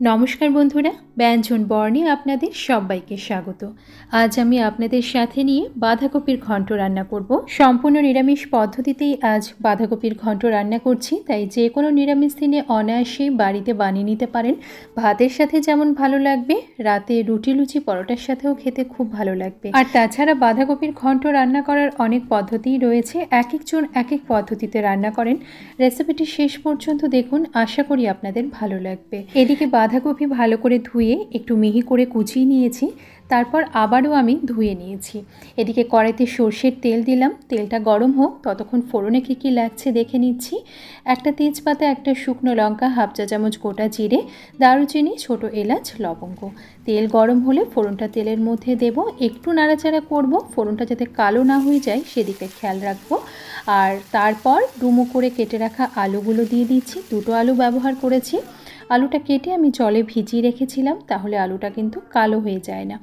নমস্কার বন্ধুরা, ব্যঞ্জন বর্ণে আপনাদের সবাইকে স্বাগত। আজ আমি আপনাদের সাথে নিয়ে বাঁধাকপির ঘন্ট রান্না করব। সম্পূর্ণ নিরামিষ পদ্ধতিতেই আজ বাঁধাকপির ঘন্ট রান্না করছি, তাই যে কোনো নিরামিষ দিনে অনায়াসে বাড়িতে বানিয়ে নিতে পারেন। ভাতের সাথে যেমন ভালো লাগবে, রাতে রুটি লুচি পরোটার সাথেও খেতে খুব ভালো লাগবে। আর তাছাড়া বাঁধাকপির ঘন্ট রান্না করার অনেক পদ্ধতিই রয়েছে, এক একজন এক এক পদ্ধতিতে রান্না করেন। রেসিপিটি শেষ পর্যন্ত দেখুন, আশা করি আপনাদের ভালো লাগবে। এদিকে বাঁধাকপি ভালো করে ধুয়ে একটু মিহি করে কুচিয়ে নিয়েছি, তারপর আবারও আমি ধুয়ে নিয়েছি। এদিকে কড়াইতে সর্ষের তেল দিলাম, তেলটা গরম হোক, ততক্ষণ ফোড়নে কী কী লাগছে দেখে নিচ্ছি। একটা তেজপাতা, একটা শুকনো লঙ্কা, হাফ চা চামচ গোটা জিরে, দারুচিনি, ছোট এলাচ, লবঙ্গ। তেল গরম হলে ফোড়নটা তেলের মধ্যে দেব। একটু নাড়াচাড়া করব, ফোড়নটা যাতে কালো না হয়ে যায় সেদিকে খেয়াল রাখব। আর তারপর ডুমো করে কেটে রাখা আলুগুলো দিয়ে দিচ্ছি। দুটো আলু ব্যবহার করেছি। আলুটা কেটে আমি জলে ভিজিয়ে রেখেছিলাম, তাহলে আলুটা কিন্তু কালো হয়ে যায় না।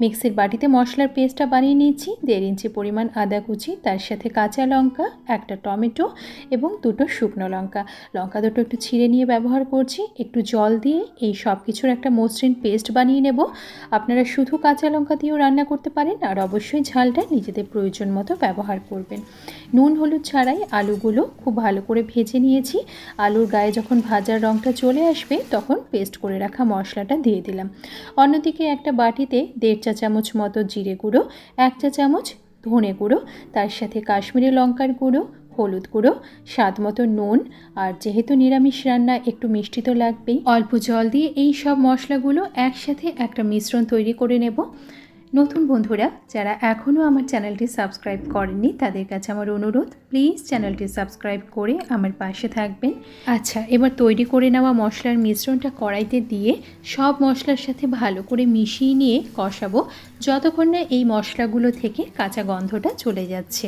মিক্সির বাটিতে মশলার পেস্টটা বানিয়ে নিয়েছি, দেড় ইঞ্চি পরিমাণ আদা কুচি, তার সাথে কাঁচা লঙ্কা, একটা টমেটো এবং দুটো শুকনো লঙ্কা। লঙ্কা দুটো একটু ছিঁড়ে নিয়ে ব্যবহার করছি, একটু জল দিয়ে এই সব কিছুর একটা মসৃণ পেস্ট বানিয়ে নেব। আপনারা শুধু কাঁচা লঙ্কা দিয়েও রান্না করতে পারেন, আর অবশ্যই ঝালটা নিজেদের প্রয়োজন মতো ব্যবহার করবেন। নুন, হলুদ ছাড়াই আলুগুলো খুব ভালো করে ভেজে নিয়েছি। আলুর গায়ে যখন ভাজার রঙটা চলে আসবে, তখন পেস্ট করে রাখা মশলাটা দিয়ে দিলাম। অন্যদিকে একটা বাটিতে দেড় চা চামচ মতো জিরে গুঁড়ো, এক চা চামচ ধনে গুঁড়ো, তার সাথে কাশ্মীরি লঙ্কার গুঁড়ো, হলুদ গুঁড়ো, স্বাদ মতো নুন আর যেহেতু নিরামিষ রান্না, একটু মিষ্টি তো লাগবেই। অল্প জল দিয়ে এই সব মশলাগুলো একসাথে একটা মিশ্রণ তৈরি করে নেব। নতুন বন্ধুরা, যারা এখনও আমার চ্যানেলটি সাবস্ক্রাইব করেননি, তাদের কাছে আমার অনুরোধ, প্লিজ চ্যানেলটি সাবস্ক্রাইব করে আমার পাশে থাকবেন। আচ্ছা এবার তৈরি করে নেওয়া মশলার মিশ্রণটা কড়াইতে দিয়ে সব মশলার সাথে ভালো করে মিশিয়ে নিয়ে কষাবো, যতক্ষণ না এই মশলাগুলো থেকে কাঁচা গন্ধটা চলে যাচ্ছে।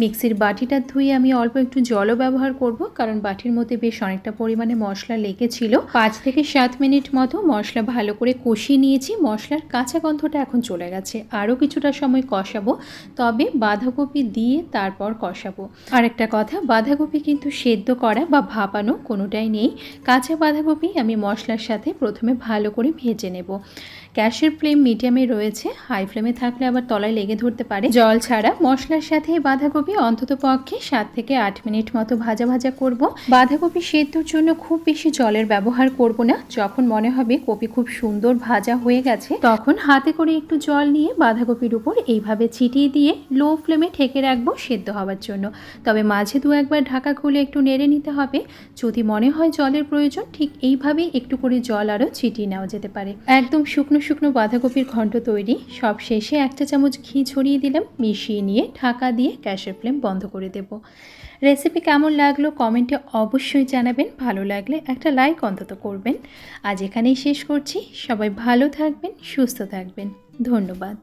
মিক্সির বাটিটা ধুয়ে আমি অল্প একটু জলও ব্যবহার করব, কারণ বাটির মধ্যে বেশ অনেকটা পরিমাণে মশলা লেগেছিল। পাঁচ থেকে সাত মিনিট মতো মশলা ভালো করে কষিয়ে নিয়েছি, মশলার কাঁচা গন্ধটা এখন চলে গেছে। আছে। আরও কিছুটা সময় কষাবো, তবে বাঁধাকপি দিয়ে তারপর কষাবো। আরেকটা কথা, বাঁধাকপি কিন্তু সেদ্ধ করা বা ভাপানো কোনোটাই নেই। কাঁচা বাঁধাকপি আমি মশলার সাথে প্রথমে ভালো করে ভেজে নেব। গ্যাসের ফ্লেম মিডিয়ামে রয়েছে। হাই ফ্লেমে থাকলে আবার তলায় লেগে ধরতে পারে। জল ছাড়া মশলার সাথে বাঁধাকপি অন্তত পক্ষে সাত থেকে আট মিনিট মতো ভাজা ভাজা করব। বাঁধাকপি সেদ্ধর জন্য খুব বেশি জলের ব্যবহার করব না। যখন মনে হবে কপি খুব সুন্দর ভাজা হয়ে গেছে, তখন হাতে করে একটু জল নিয়ে বাঁধাকপির উপর এইভাবে ছিটিয়ে দিয়ে লো ফ্লেমে ঠেকে রাখব সেদ্ধ হওয়ার জন্য। তবে মাঝে দু একবার ঢাকা খুলে একটু নেড়ে নিতে হবে। যদি মনে হয় জলের প্রয়োজন, ঠিক এইভাবেই একটু করে জল আরও ছিটিয়ে নেওয়া যেতে পারে। একদম শুকনো শুকনো বাঁধাকপির ঘণ্ট তৈরি। সব শেষে একটা চামচ ঘি ছড়িয়ে দিলাম। মিশিয়ে নিয়ে ঢাকা দিয়ে গ্যাসের ফ্লেম বন্ধ করে দেব। রেসিপি কেমন লাগল কমেন্টে অবশ্যই জানাবেন। ভালো লাগলে একটা লাইক অন্তত করবেন। আজ এখানেই শেষ করছি। সবাই ভালো থাকবেন, সুস্থ থাকবেন। ধন্যবাদ।